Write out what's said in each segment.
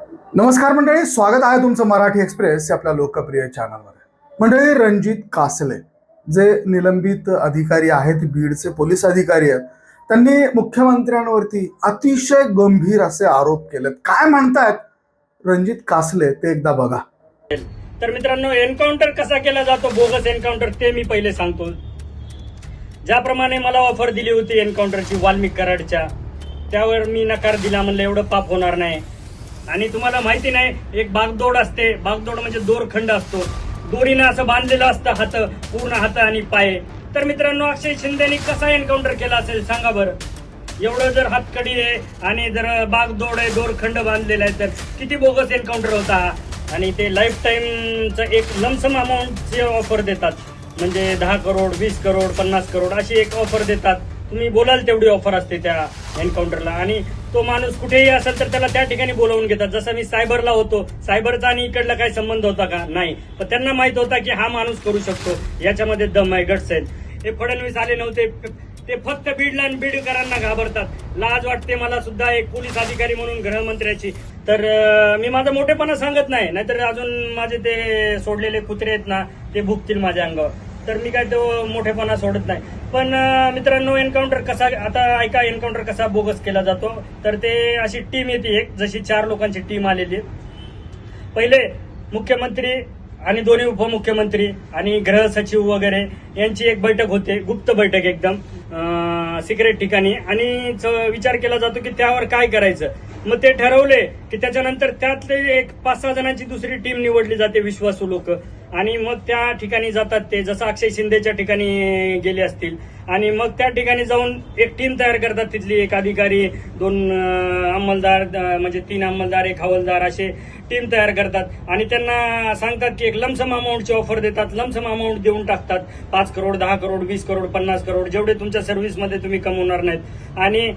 नमस्कार मंडळी स्वागत आहे तुमचं मराठी एक्सप्रेस आपल्या लोकप्रिय चॅनलवर मंडळी रणजित कासले जे निलंबित अधिकारी आहेत बीडचे पोलीस अधिकारी आहेत त्यांनी मुख्यमंत्र्यांवरती अतिशय गंभीर असे आरोप केलेत. काय म्हणतायत? रणजित कासले ते एकदा बघा. तर मित्रांनो एन्काउंटर कसा केला जातो? बोगस एन्काउंटर ते मी पहिले सांगतो. ज्याप्रमाणे मला ऑफर दिली होती एन्काउंटरची वाल्मिक कराडच्या त्यावर मी नकार दिला म्हणलं एवढं पाप होणार नाही. आणि तुम्हाला माहिती नाही एक बागदोड असते. बागदोड म्हणजे दोरखंड असतो. दोरीनं असं बांधलेलं असतं हात पूर्ण हात आणि पाय. तर मित्रांनो अक्षय शिंदेनी कसा एन्काउंटर केला असेल सांगा बरं. एवढं जर हातकडी आहे आणि जर बागदोड आहे दोरखंड बांधलेला आहे तर किती बोगस एन्काउंटर होता. आणि ते लाईफ टाईमचं एक लमसम अमाऊंटची ऑफर देतात. म्हणजे दहा करोड वीस करोड पन्नास करोड अशी एक ऑफर देतात. तुम्ही बोलाल तेवढी ऑफर असते त्या एन्काउंटरला आणि तो माणूस कुठेही असेल तर त्याला त्या ठिकाणी बोलावून घेतात. जसं मी सायबरला होतो सायबरचा आणि इकडला काही संबंध होता का? नाही. पण त्यांना माहीत होता की हा माणूस करू शकतो. याच्यामध्ये दम आहे गट्स आहेत. हे फडणवीस आले नव्हते. ते फक्त बीडला आणि बीडकरांना घाबरतात. लाज वाटते मला सुद्धा एक पोलीस अधिकारी म्हणून गृहमंत्र्याची. तर मी माझा मोठेपणा सांगत नाही. नाहीतर अजून माझे ते सोडलेले कुत्रे आहेत ना ते भुकतील माझ्या अंगावर. तर मी काय तो मोठेपणा सोडत नाही. पण मित्रांनो एन्काउंटर कसा आता ऐका एन्काउंटर कसा बोगस केला जातो. तर ते अशी टीम येते एक जशी चार लोकांची टीम आलेली पहिले मुख्यमंत्री आणि दोन्ही उपमुख्यमंत्री आणि गृह सचिव वगैरे यांची एक बैठक होते गुप्त बैठक एकदम सिक्रेट ठिकाणी. आणि च- विचार केला जातो की त्यावर काय करायचं. मग ते ठरवले की त्याच्यानंतर त्यातले एक पाच सहा जणांची दुसरी टीम निवडली जाते विश्वासू लोक. आणि मग त्या ठिकाणी जातात ते जसं अक्षय शिंदेच्या ठिकाणी गेले असतील. आणि मग त्या ठिकाणी जाऊन एक टीम तयार करतात तिथली एक अधिकारी दोन अंमलदार म्हणजे तीन अंमलदार एक हवालदार असे टीम तयार करतात. आणि त्यांना सांगतात की एक लमसम अमाऊंटची ऑफर देतात. लमसम अमाऊंट देऊन टाकतात. पाच करोड दहा करोड वीस करोड पन्नास करोड जेवढे तुमच्या सर्व्हिसमध्ये तुम्ही कमवणार नाहीत. आणि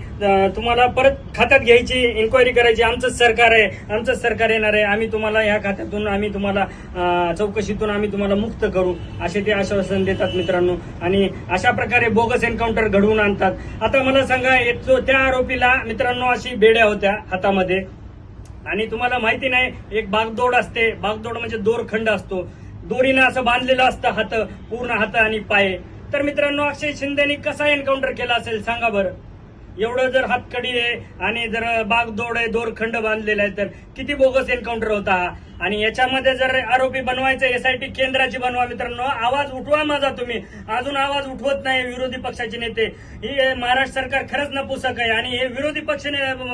तुम्हाला परत खात्यात घ्यायची इन्क्वायरी करायची आमचंच सरकार आहे आमचंच सरकार येणार आहे आम्ही तुम्हाला ह्या खात्यातून आम्ही तुम्हाला चौकशीतून चौकशीतून आम्ही तुम्हाला मुक्त करू असे ते आश्वासन देतात मित्रांनो. आणि अशा प्रकारे बोगस एन्काउंटर घडवून आणतात. आता मला सांगा त्या आरोपीला मित्रांनो अशी बेड्या होत्या हातामध्ये. आणि तुम्हाला माहिती नाही एक बागदोड असते. बागदोड म्हणजे दोरखंड असतो. दोरीनं असं बांधलेलं असतं हात पूर्ण हात आणि पाय. तर मित्रांनो अक्षय शिंदेनी कसा एन्काउंटर केला असेल सांगा बरं. एवढं जर हातकडी आहे आणि जर बागदोड आहे दोरखंड बांधलेला आहे तर किती बोगस एन्काउंटर होता? आणि याच्यामध्ये जर आरोपी बनवायचं एसआयटी केंद्राची बनवा मित्रांनो आवाज उठवा माझा तुम्ही. अजून आवाज उठवत नाही विरोधी पक्षाचे नेते. ही महाराष्ट्र सरकार खरंच नपुसक आहे आणि हे विरोधी पक्ष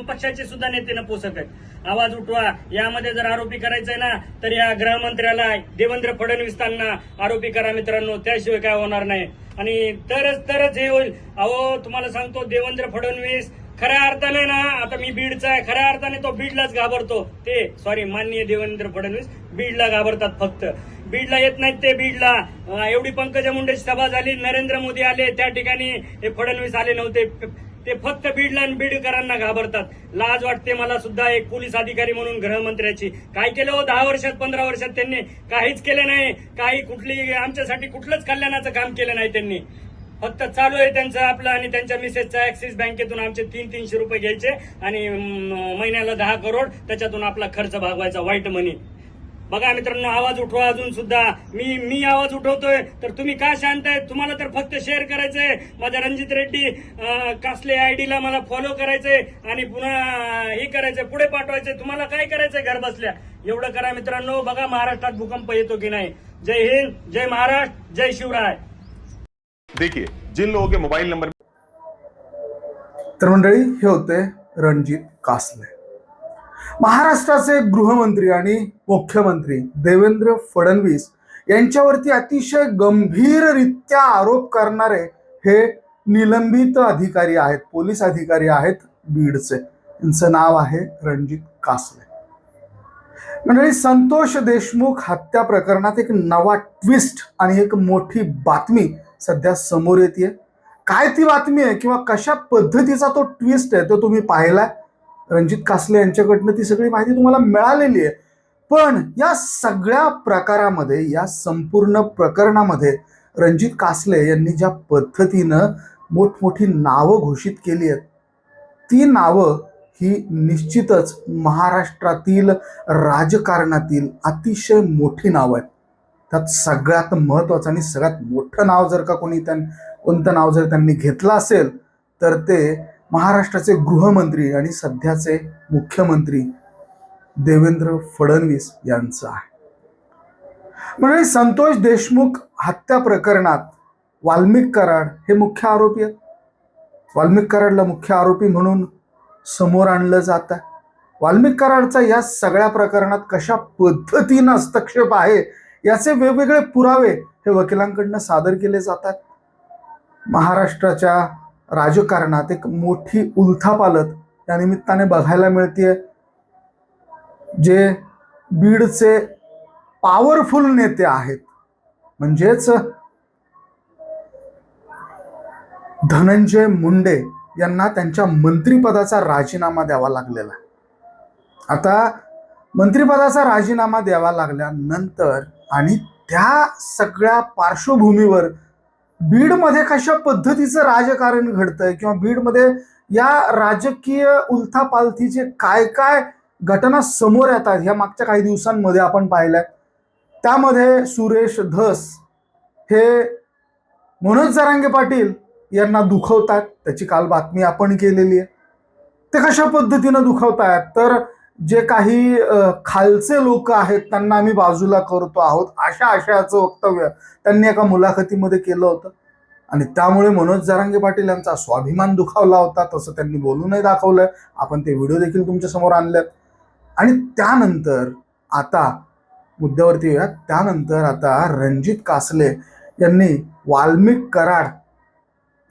पक्षाचे सुद्धा नेते नपुसक आहेत. आवाज उठवा. यामध्ये जर आरोपी करायचंय ना तर या गृहमंत्र्याला देवेंद्र फडणवीसांना आरोपी करा मित्रांनो. त्याशिवाय काय होणार नाही. आणि तरच तरच हे होईल. अहो तुम्हाला सांगतो देवेंद्र फडणवीस खऱ्या अर्थाने ना आता मी बीडचा आहे खऱ्या अर्थाने तो बीडलाच घाबरतो. ते सॉरी माननीय देवेंद्र फडणवीस बीडला घाबरतात फक्त. बीडला येत नाहीत ते बीडला. एवढी पंकजा मुंडेची सभा झाली नरेंद्र मोदी आले त्या ठिकाणी हे फडणवीस आले नव्हते. ते फक्त बीडला आणि बीडकरांना घाबरतात. लाज वाटते मला सुद्धा एक पोलीस अधिकारी म्हणून गृहमंत्र्याची. काय केलं हो दहा वर्षात पंधरा वर्षात त्यांनी? काहीच केलं नाही. काही कुठली आमच्यासाठी कुठलंच कल्याणाचं काम केलं नाही त्यांनी. फक्त चालू आहे त्यांचं आपलं आणि त्यांच्या मिसेसचा ऍक्सिस बँकेतून आमचे तीन तीनशे रुपये घ्यायचे आणि महिन्याला दहा करोड त्याच्यातून आपला खर्च भागवायचा वाईट मनी बघा मित्रांनो आवाज उठवा अजून सुद्धा. मी मी आवाज उठवतोय तर तुम्ही का शांत आहे तुम्हाला तर फक्त शेअर करायचंय. माझ्या रणजित रेड्डी कासले आयडीला मला फॉलो करायचंय आणि पुन्हा हे करायचंय पुढे पाठवायचंय. तुम्हाला काय करायचंय घर बसल्या? एवढं करा मित्रांनो. बघा महाराष्ट्रात भूकंप येतो की नाही. जय हिंद जय महाराष्ट्र जय शिवराय. देखिए जिन लोगों के मोबाइल नंबर तर मंडळी हे होते रणजित कासले. महाराष्ट्राचे गृहमंत्री आणि मुख्यमंत्री देवेंद्र फडणवीस यांच्यावरती अतिशय गंभीररित्या आरोप करणारे हे निलंबित अधिकारी आहेत पोलीस अधिकारी आहेत बीडचे. यांचं नाव आहे रणजित कासले. मंडळी संतोष देशमुख हत्या प्रकरणात एक नवा ट्विस्ट आणि एक मोठी बातमी सध्या समोर येते काय ती बातमी आहे किंवा कशा पद्धतीचा तो ट्विस्ट आहे तो तुम्ही पाहिलाय? रणजित कासले यांच्याकडनं ती सगळी माहिती तुम्हाला मिळालेली आहे. पण या सगळ्या प्रकारामध्ये या संपूर्ण प्रकरणामध्ये रणजित कासले यांनी ज्या पद्धतीनं मोठमोठी नावं घोषित केली आहेत ती नावं ही निश्चितच महाराष्ट्रातील राजकारणातील अतिशय मोठी नावं आहेत. त्यात सगळ्यात महत्त्वाचं आणि सगळ्यात मोठं नाव जर का कोणी त्यां कोणतं नाव जर त्यांनी घेतलं असेल तर ते महाराष्ट्राचे गृहमंत्री आणि सध्याचे मुख्यमंत्री देवेंद्र फडणवीस यांचं आहे. म्हणजे संतोष देशमुख हत्या प्रकरणात वाल्मिक कराड हे मुख्य आरोपी आहेत. वाल्मिक कराडला मुख्य आरोपी म्हणून समोर आणलं जात आहे. वाल्मिक कराडचा या सगळ्या प्रकरणात कशा पद्धतीनं हस्तक्षेप आहे याचे वेगवेगळे पुरावे हे वकिलांकडनं सादर केले जातात. महाराष्ट्राच्या राजकारणात एक मोठी उलथापालत या निमित्ताने बघायला मिळते जे बीडचे पॉवरफुल नेते आहेत. म्हणजेच धनंजय मुंडे यांना त्यांच्या मंत्रिपदाचा राजीनामा द्यावा लागलेला. आहे. आता मंत्रिपदाचा राजीनामा द्यावा लागल्यानंतर आणि त्या सगळ्या पार्श्वभूमीवर बीडमध्ये कशा पद्धतीचं राजकारण घडतंय किंवा बीडमध्ये या राजकीय उलथापालथीचे काय काय घटना समोर येतात ह्या मागच्या काही दिवसांमध्ये आपण पाहिल्या. त्यामध्ये सुरेश धस हे मनोज जरांगे पाटील यांना दुखवतात. त्याची काल बातमी आपण केलेली आहे. ते कशा पद्धतीनं दुखवतायत? तर जे काही खालचे लोक आहेत त्यांना आम्ही बाजूला करतो आहोत. अशा आशयाचं वक्तव्य त्यांनी एका मुलाखतीमध्ये केलं होतं. आणि त्यामुळे मनोज जरांगे पाटील यांचा स्वाभिमान दुखावला होता तसं त्यांनी बोलूनही दाखवलंय. आपण ते व्हिडिओ देखील तुमच्यासमोर आणलेत. आणि त्यानंतर आता मुद्द्यावरती येऊया त्यानंतर आता रणजित कासले यांनी वाल्मिक कराड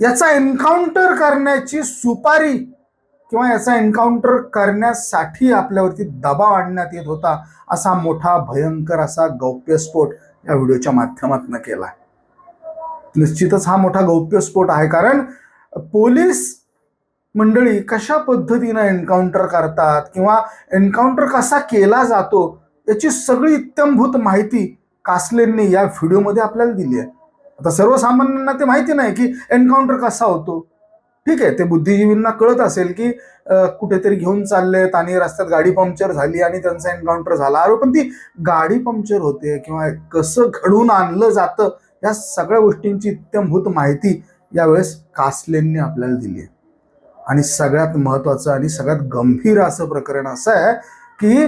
याचा एन्काउंटर करण्याची सुपारी किंवा याचा एन्काउंटर करण्यासाठी आपल्यावरती दबाव आणण्यात येत होता असा मोठा भयंकर असा गौप्यस्फोट या व्हिडिओच्या माध्यमातून केला निश्चितच हा मोठा गौप्यस्फोट आहे कारण पोलीस मंडळी कशा पद्धतीनं एन्काउंटर करतात किंवा एन्काउंटर कसा केला जातो याची सगळी इत्यंभूत माहिती कासलेंनी या व्हिडिओमध्ये आपल्याला दिली आहे. आता सर्वसामान्यांना ते माहिती नाही की एन्काउंटर कसा होतो. ठीक आहे ते बुद्धिजीवींना कळत असेल की कुठेतरी घेऊन चाललेत आणि रस्त्यात गाडी पंक्चर झाली आणि त्यांचा एन्काउंटर झाला. अरे पण ती गाडी पंक्चर होते किंवा कसं घडून आणलं जातं या सगळ्या गोष्टींची इत्यंभूत माहिती यावेळेस कासलेंनी आपल्याला दिली आहे. आणि सगळ्यात महत्त्वाचं आणि सगळ्यात गंभीर असं प्रकरण असं आहे की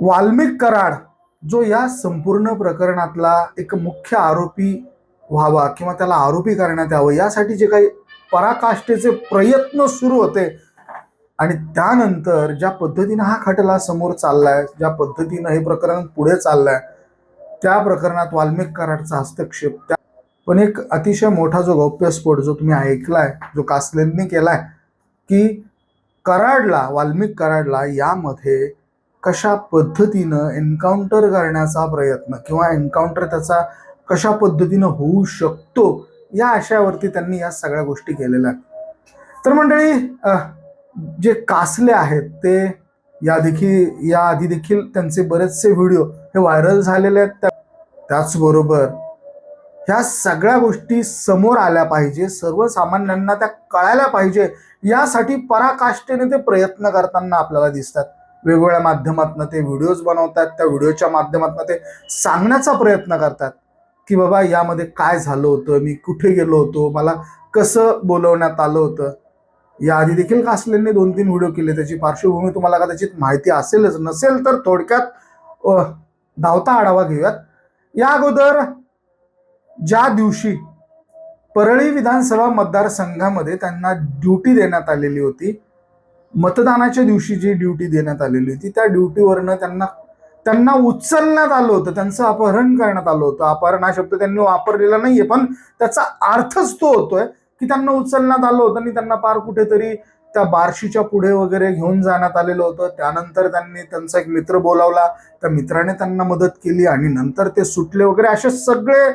वाल्मिक कराड जो या संपूर्ण प्रकरणातला एक मुख्य आरोपी व्हावा किंवा त्याला आरोपी करण्यात यावं यासाठी जे काही पराकाष्ठेचे प्रयत्न सुरू होते. आणि त्यानंतर ज्या पद्धतीनं हा खटला समोर चाललाय ज्या पद्धतीनं हे प्रकरण पुढे चाललंय त्या प्रकरणात वाल्मिक कराडचा हस्तक्षेप त्या पण एक अतिशय मोठा जो गौप्यस्फोट जो तुम्ही ऐकलाय जो कासलेंनी केलाय की कराडला वाल्मिक कराडला यामध्ये कशा पद्धतीनं एन्काउंटर करण्याचा प्रयत्न किंवा एन्काउंटर त्याचा कशा पद्धतीनं होऊ शकतो या आशयावरती त्यांनी या सगळ्या गोष्टी केलेल्या आहेत. तर मंडळी जे कासले आहेत ते या देखील या आधी देखील त्यांचे बरेचसे व्हिडिओ हे व्हायरल झालेले आहेत. त्या- त्याचबरोबर ह्या सगळ्या गोष्टी समोर आल्या पाहिजे सर्वसामान्यांना त्या कळायला पाहिजे यासाठी पराकाष्ठेने ते प्रयत्न करताना आपल्याला दिसतात. वेगवेगळ्या माध्यमातून ते व्हिडिओज बनवतात त्या व्हिडिओच्या माध्यमातून ते सांगण्याचा प्रयत्न करतात. की बाबा यामध्ये काय झालं होतं? मी कुठे गेलो होतो? मला कसं बोलवण्यात आलं होतं? याआधी देखील कासलेंनी दोन तीन व्हिडिओ केले. त्याची पार्श्वभूमी तुम्हाला कदाचित माहिती असेलच. नसेल तर थोडक्यात धावता आढावा घेऊयात. या अगोदर ज्या दिवशी परळी विधानसभा मतदारसंघामध्ये त्यांना ड्युटी देण्यात आलेली होती मतदानाच्या दिवशी जी ड्युटी देण्यात आलेली होती त्या ड्युटीवरनं त्यांना त्यांना उचलण्यात आलं होतं त्यांचं अपहरण करण्यात आलं होतं. अपहरण हा शब्द त्यांनी वापरलेला नाहीये पण त्याचा अर्थच तो होतोय की त्यांना उचलण्यात आलं होतं आणि त्यांना पार कुठेतरी त्या बार्शीच्या पुढे वगैरे घेऊन जाण्यात आलेलं होतं. त्यानंतर त्यांनी त्यांचा एक मित्र बोलावला त्या मित्राने त्यांना मदत केली आणि नंतर ते सुटले वगैरे. असे सगळे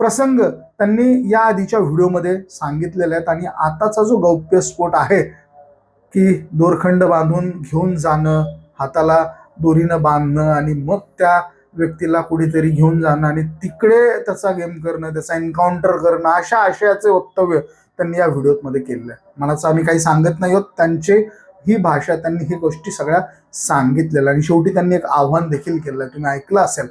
प्रसंग त्यांनी या आधीच्या व्हिडिओमध्ये सांगितलेले आहेत आणि आताचा जो गौप्यस्फोट आहे की दोरखंड बांधून घेऊन जाणं हाताला दोरीनं बांधणं आणि मग त्या व्यक्तीला कुठेतरी घेऊन जाणं आणि तिकडे त्याचा गेम करणं त्याचा एन्काउंटर करणं अशा आशयाचे वक्तव्य त्यांनी या व्हिडिओमध्ये केलेलं आहे. मनाचं आम्ही काही सांगत नाही आहोत. त्यांचे ही भाषा त्यांनी ही गोष्टी सगळ्या सांगितलेल्या आणि शेवटी त्यांनी एक आव्हान देखील केलं तुम्ही ऐकलं असेल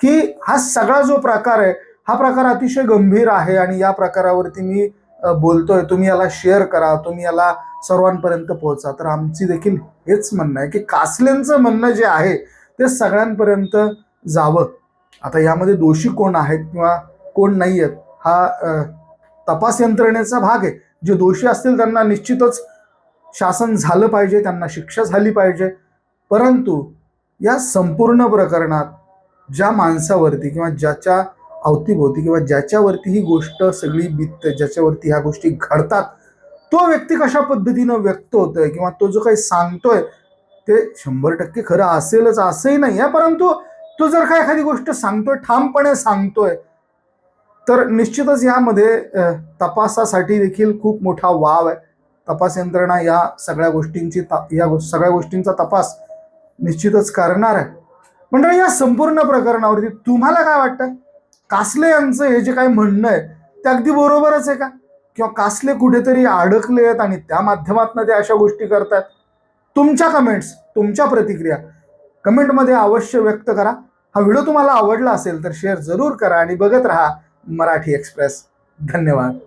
की हा सगळा जो प्रकार आहे हा प्रकार अतिशय गंभीर आहे आणि या प्रकारावरती मी बोलतोय तुम्ही याला शेअर करा तुम्ही याला सर्वांपर्यंत पोहोचा. तर आमची देखील हेच म्हणणं आहे की कासलेंचं म्हणणं जे आहे ते सगळ्यांपर्यंत जावं. आता यामध्ये दोषी कोण आहेत किंवा कोण नाही आहेत हा तपास यंत्रणेचा भाग आहे. जे दोषी असतील त्यांना निश्चितच शासन झालं पाहिजे त्यांना शिक्षा झाली पाहिजे. परंतु या संपूर्ण प्रकरणात ज्या माणसावरती किंवा ज्याच्या अवतीभोवती किंवा ज्याच्यावरती ही गोष्ट सगळी बित्त ज्याच्यावरती ह्या गोष्टी घडतात तो व्यक्ती कशा पद्धतीनं व्यक्त होतोय किंवा तो जो काही सांगतोय ते शंभर टक्के खरं असेलच असंही नाही आहे परंतु तो जर का एखादी गोष्ट सांगतोय ठामपणे सांगतोय तर निश्चितच यामध्ये तपासासाठी देखील खूप मोठा वाव आहे. तपास यंत्रणा या सगळ्या गोष्टींची ता- या गो- सगळ्या गोष्टींचा तपास निश्चितच करणार आहे. म्हणजे या संपूर्ण प्रकरणावरती तुम्हाला काय वाटतं कासले यांचं हे जे काही म्हणणं आहे ते अगदी बरोबरच आहे का? किंवा कासले कुठेतरी अडकले आहेत आणि त्या माध्यमातून ते अशा गोष्टी करतात? तुमच्या कमेंट्स तुमच्या प्रतिक्रिया कमेंटमध्ये अवश्य व्यक्त करा. हा व्हिडिओ तुम्हाला आवडला असेल तर शेअर जरूर करा आणि बघत राहा मराठी एक्सप्रेस धन्यवाद.